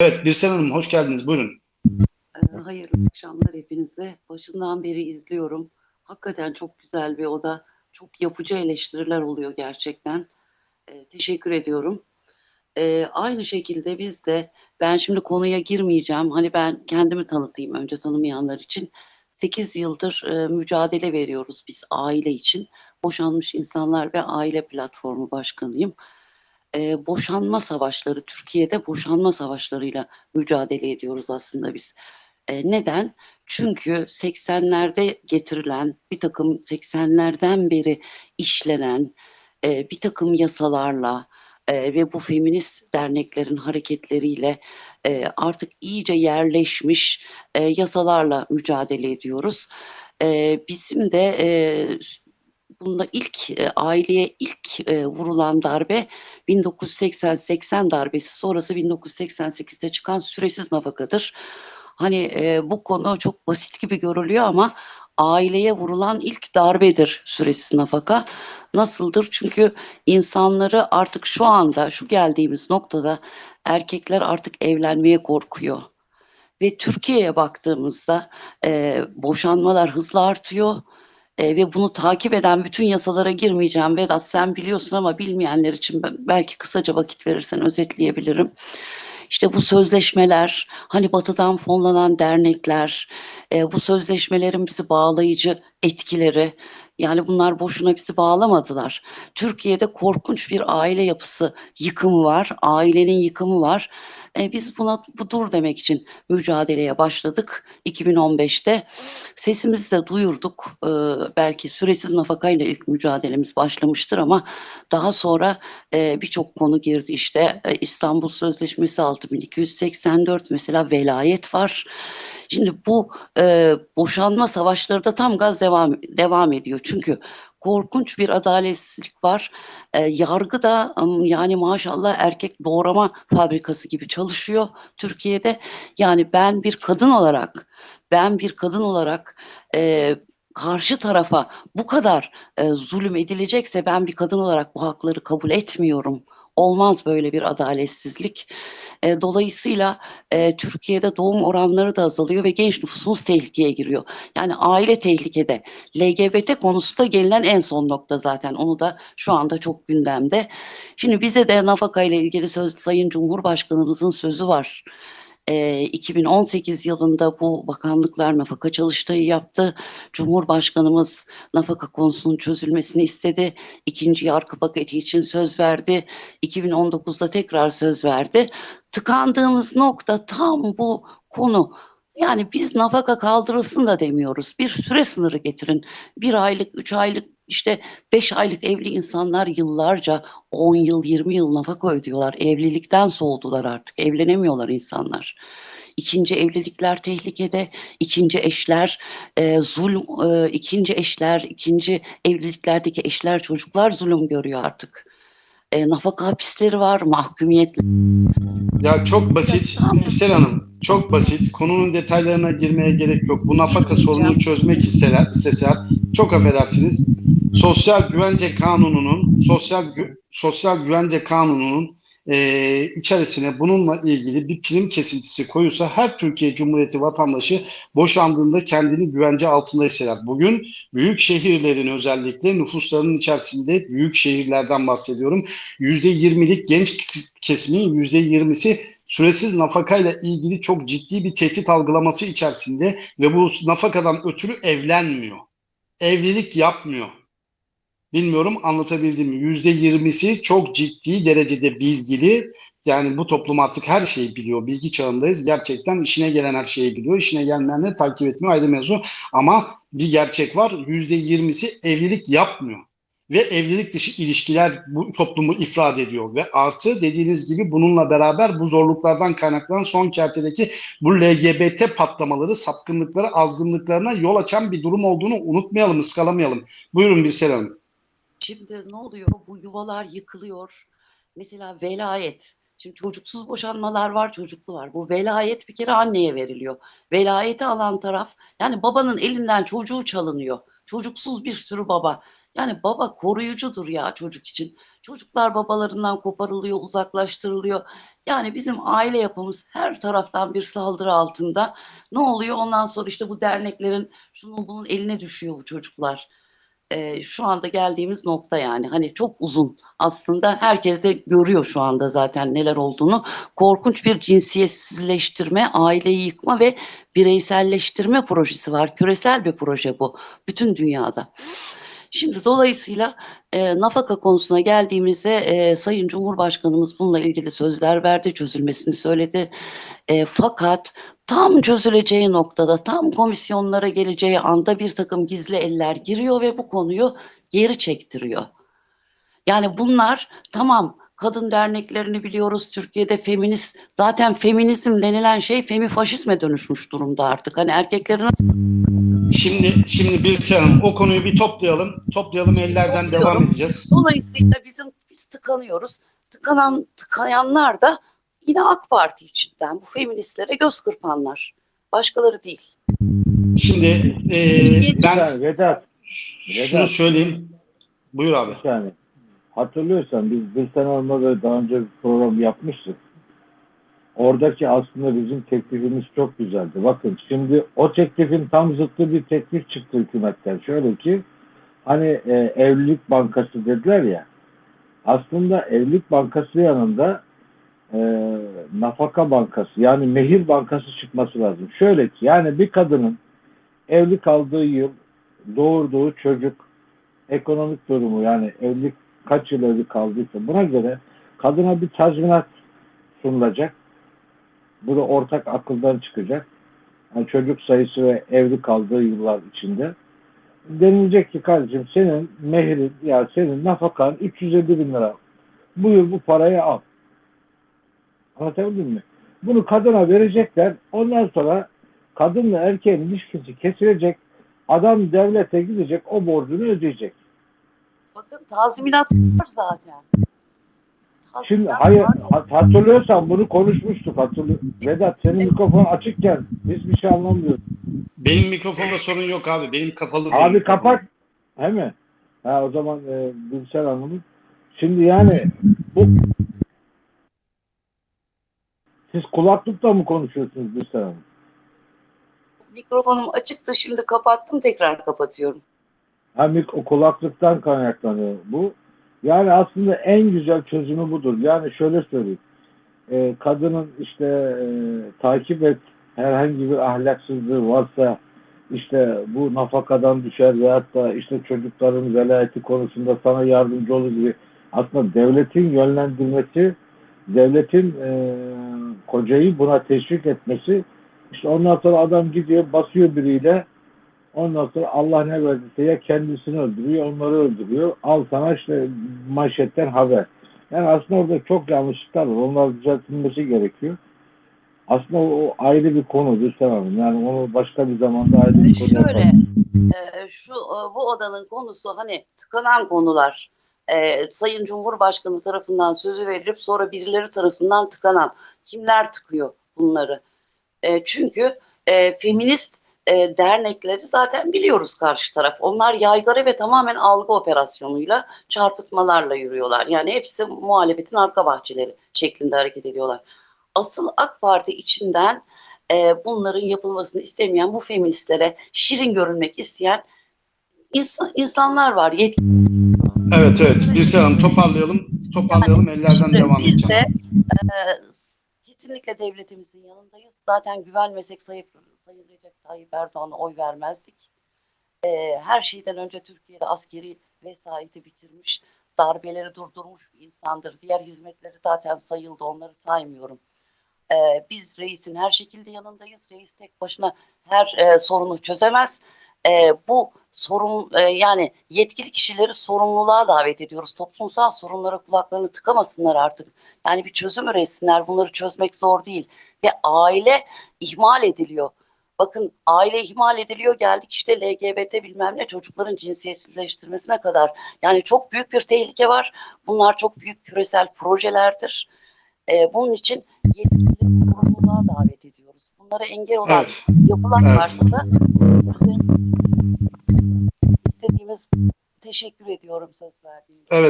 Evet Birsen Hanım hoş geldiniz. Buyurun. Ee, Hayırlı akşamlar hepinize. Başından beri izliyorum. Hakikaten çok güzel bir oda. Çok yapıcı eleştiriler oluyor gerçekten. Ee, teşekkür ediyorum. Ee, aynı şekilde biz de ben şimdi konuya girmeyeceğim. Hani ben kendimi tanıtayım önce tanımayanlar için. 8 yıldır e, mücadele veriyoruz biz aile için. Boşanmış İnsanlar ve Aile Platformu Başkanıyım. Ee, boşanma savaşları, Türkiye'de boşanma savaşlarıyla mücadele ediyoruz aslında biz. E, neden? Çünkü 80'lerde getirilen bir takım 80'lerden beri işlenen e, bir takım yasalarla e, ve bu feminist derneklerin hareketleriyle e, artık iyice yerleşmiş e, yasalarla mücadele ediyoruz. E, bizim de e, bunda ilk e, aileye ilk e, vurulan darbe 1980-80 darbesi sonrası 1988'de çıkan süresiz nafakadır. Hani e, bu konu çok basit gibi görülüyor ama aileye vurulan ilk darbedir süresiz nafaka. Nasıldır? Çünkü insanları artık şu anda şu geldiğimiz noktada erkekler artık evlenmeye korkuyor. Ve Türkiye'ye baktığımızda e, boşanmalar hızla artıyor. E, ve bunu takip eden bütün yasalara girmeyeceğim. Vedat sen biliyorsun ama bilmeyenler için belki kısaca vakit verirsen özetleyebilirim. İşte bu sözleşmeler, hani batıdan fonlanan dernekler, e, bu sözleşmelerin bizi bağlayıcı etkileri, yani bunlar boşuna bizi bağlamadılar. Türkiye'de korkunç bir aile yapısı yıkımı var, ailenin yıkımı var. E, biz buna bu dur demek için mücadeleye başladık 2015'te. Sesimizi de duyurduk. E, belki süresiz nafakayla ilk mücadelemiz başlamıştır ama daha sonra e, birçok konu girdi. İşte e, İstanbul Sözleşmesi 6284 mesela velayet var. Şimdi bu e, boşanma savaşları da tam gaz devam devam ediyor. Çünkü korkunç bir adaletsizlik var. E, yargı da yani maşallah erkek doğrama fabrikası gibi çalışıyor Türkiye'de. Yani ben bir kadın olarak ben bir kadın olarak e, karşı tarafa bu kadar e, zulüm edilecekse ben bir kadın olarak bu hakları kabul etmiyorum. Olmaz böyle bir adaletsizlik. E, dolayısıyla e, Türkiye'de doğum oranları da azalıyor ve genç nüfusumuz tehlikeye giriyor. Yani aile tehlikede. LGBT konusu da gelinen en son nokta zaten. Onu da şu anda çok gündemde. Şimdi bize de nafaka ile ilgili söz Sayın Cumhurbaşkanımızın sözü var. E, 2018 yılında bu bakanlıklar nafaka çalıştayı yaptı. Cumhurbaşkanımız nafaka konusunun çözülmesini istedi. İkinci yargı paketi için söz verdi. 2019'da tekrar söz verdi. Tıkandığımız nokta tam bu konu. Yani biz nafaka kaldırılsın da demiyoruz. Bir süre sınırı getirin. Bir aylık, üç aylık, işte beş aylık evli insanlar yıllarca 10 yıl, 20 yıl nafaka ödüyorlar. Evlilikten soğudular artık. Evlenemiyorlar insanlar. İkinci evlilikler tehlikede. ikinci eşler e, zulüm, e, ikinci eşler, ikinci evliliklerdeki eşler, çocuklar zulüm görüyor artık. E, nafaka hapisleri var, mahkumiyet Ya çok basit Birsen Hanım. Çok basit. Konunun detaylarına girmeye gerek yok. Bu nafaka sorununu çözmek isteler, isteseler çok affedersiniz. Sosyal Güvence Kanunu'nun Sosyal Gü- Sosyal Güvence Kanunu'nun eee, içerisine bununla ilgili bir prim kesintisi koyulsa her Türkiye Cumhuriyeti vatandaşı boşandığında kendini güvence altında hisseder. Bugün büyük şehirlerin özellikle nüfuslarının içerisinde büyük şehirlerden bahsediyorum. %20'lik genç kesimin %20'si süresiz nafakayla ilgili çok ciddi bir tehdit algılaması içerisinde ve bu nafakadan ötürü evlenmiyor. Evlilik yapmıyor. Bilmiyorum anlatabildim mi? %20'si çok ciddi derecede bilgili. Yani bu toplum artık her şeyi biliyor. Bilgi çağındayız. Gerçekten işine gelen her şeyi biliyor. İşine gelmeyenleri takip etmiyor ayrı mevzu. Ama bir gerçek var. %20'si evlilik yapmıyor ve evlilik dışı ilişkiler bu toplumu ifrad ediyor ve artı dediğiniz gibi bununla beraber bu zorluklardan kaynaklanan son kertedeki bu LGBT patlamaları, sapkınlıkları, azgınlıklarına yol açan bir durum olduğunu unutmayalım, ıskalamayalım. Buyurun Birsel Hanım. Şimdi ne oluyor? Bu yuvalar yıkılıyor. Mesela velayet. Şimdi çocuksuz boşanmalar var, çocuklu var. Bu velayet bir kere anneye veriliyor. Velayeti alan taraf, yani babanın elinden çocuğu çalınıyor. Çocuksuz bir sürü baba. Yani baba koruyucudur ya çocuk için. Çocuklar babalarından koparılıyor, uzaklaştırılıyor. Yani bizim aile yapımız her taraftan bir saldırı altında. Ne oluyor? Ondan sonra işte bu derneklerin şunun bunun eline düşüyor bu çocuklar. Ee, şu anda geldiğimiz nokta yani. Hani çok uzun aslında. Herkes de görüyor şu anda zaten neler olduğunu. Korkunç bir cinsiyetsizleştirme, aileyi yıkma ve bireyselleştirme projesi var. Küresel bir proje bu. Bütün dünyada. Şimdi dolayısıyla e, nafaka konusuna geldiğimizde e, Sayın Cumhurbaşkanımız bununla ilgili sözler verdi, çözülmesini söyledi. E, fakat tam çözüleceği noktada, tam komisyonlara geleceği anda bir takım gizli eller giriyor ve bu konuyu geri çektiriyor. Yani bunlar tamam kadın derneklerini biliyoruz Türkiye'de feminist zaten feminizm denilen şey femifaşizme dönüşmüş durumda artık. Hani erkeklerin Şimdi şimdi bir Hanım o konuyu bir toplayalım. Toplayalım ellerden Topluyorum. devam edeceğiz. Dolayısıyla bizim biz tıkanıyoruz. Tıkanan tıkayanlar da yine AK Parti içinden bu feministlere göz kırpanlar. Başkaları değil. Şimdi e, ben Vedat şunu söyleyeyim. Buyur abi. yani hatırlıyorsan biz bir sene olmadı daha önce bir program yapmıştık. Oradaki aslında bizim teklifimiz çok güzeldi. Bakın şimdi o teklifin tam zıttı bir teklif çıktı hükümetten. Şöyle ki hani e, evlilik bankası dediler ya aslında evlilik bankası yanında e, nafaka bankası yani mehir bankası çıkması lazım. Şöyle ki yani bir kadının evli kaldığı yıl doğurduğu çocuk ekonomik durumu yani evlilik kaç yıl evli kaldıysa buna göre kadına bir tazminat sunulacak. Bu da ortak akıldan çıkacak. Yani çocuk sayısı ve evli kaldığı yıllar içinde. Denilecek ki kardeşim senin mehrin ya senin nafakan 350 bin lira. Buyur bu parayı al. Anlatabildim mi? Bunu kadına verecekler. Ondan sonra kadınla erkeğin ilişkisi kesilecek. Adam devlete gidecek o borcunu ödeyecek. Bakın tazminat var zaten. Şimdi hayır hatırlıyorsan bunu konuşmuştuk. Hatırlıyor. Vedat senin mikrofon açıkken hiçbir şey anlamıyoruz. Benim mikrofonda sorun yok abi. Benim kapalı değil. Abi kapat. He mi? Ha o zaman e, Gülsel Hanım'ın. Şimdi yani bu siz kulaklıkla mı konuşuyorsunuz Gülsel Hanım? Mikrofonum açıktı şimdi kapattım tekrar kapatıyorum. Ha mik- o kulaklıktan kaynaklanıyor bu. Yani aslında en güzel çözümü budur. Yani şöyle söyleyeyim. Ee, kadının işte e, takip et herhangi bir ahlaksızlığı varsa işte bu nafakadan düşer veyahut da işte çocukların velayeti konusunda sana yardımcı olur gibi aslında devletin yönlendirmesi devletin e, kocayı buna teşvik etmesi işte ondan sonra adam gidiyor basıyor biriyle Ondan sonra Allah ne verdiyse ya kendisini öldürüyor, onları öldürüyor. Al sana işte manşetten haber. Yani aslında orada çok yanlışlıklar var. Onlar düzeltilmesi gerekiyor. Aslında o, ayrı bir konu Hanım. Yani onu başka bir zamanda ayrı bir konu Şöyle yapalım. e, şu e, bu odanın konusu hani tıkanan konular. E, Sayın Cumhurbaşkanı tarafından sözü verilip sonra birileri tarafından tıkanan. Kimler tıkıyor bunları? E, çünkü e, feminist e, dernekleri zaten biliyoruz karşı taraf. Onlar yaygara ve tamamen algı operasyonuyla çarpıtmalarla yürüyorlar. Yani hepsi muhalefetin arka bahçeleri şeklinde hareket ediyorlar. Asıl AK Parti içinden e, bunların yapılmasını istemeyen bu feministlere şirin görünmek isteyen insan, insanlar var. Yetki Evet evet. Bir Hanım toparlayalım. Toparlayalım. Ellerden Şimdi devam biz edeceğim. de e, kesinlikle devletimizin yanındayız. Zaten güvenmesek Sayın, Sayın Recep Tayyip Erdoğan'a oy vermezdik. E, her şeyden önce Türkiye'de askeri vesayeti bitirmiş, darbeleri durdurmuş bir insandır. Diğer hizmetleri zaten sayıldı, onları saymıyorum. E, biz reisin her şekilde yanındayız. Reis tek başına her e, sorunu çözemez. E, bu sorun e, yani yetkili kişileri sorumluluğa davet ediyoruz. Toplumsal sorunlara kulaklarını tıkamasınlar artık. Yani bir çözüm üretsinler. Bunları çözmek zor değil. Ve aile ihmal ediliyor. Bakın aile ihmal ediliyor. Geldik işte LGBT bilmem ne çocukların cinsiyetsizleştirmesine kadar. Yani çok büyük bir tehlike var. Bunlar çok büyük küresel projelerdir. Ee, bunun için yetkilileri sorumluluğa davet ediyoruz. Bunlara engel olan Evet. yapılan Evet. varsa da üzerine teşekkür ediyorum söz verdiğiniz için. Evet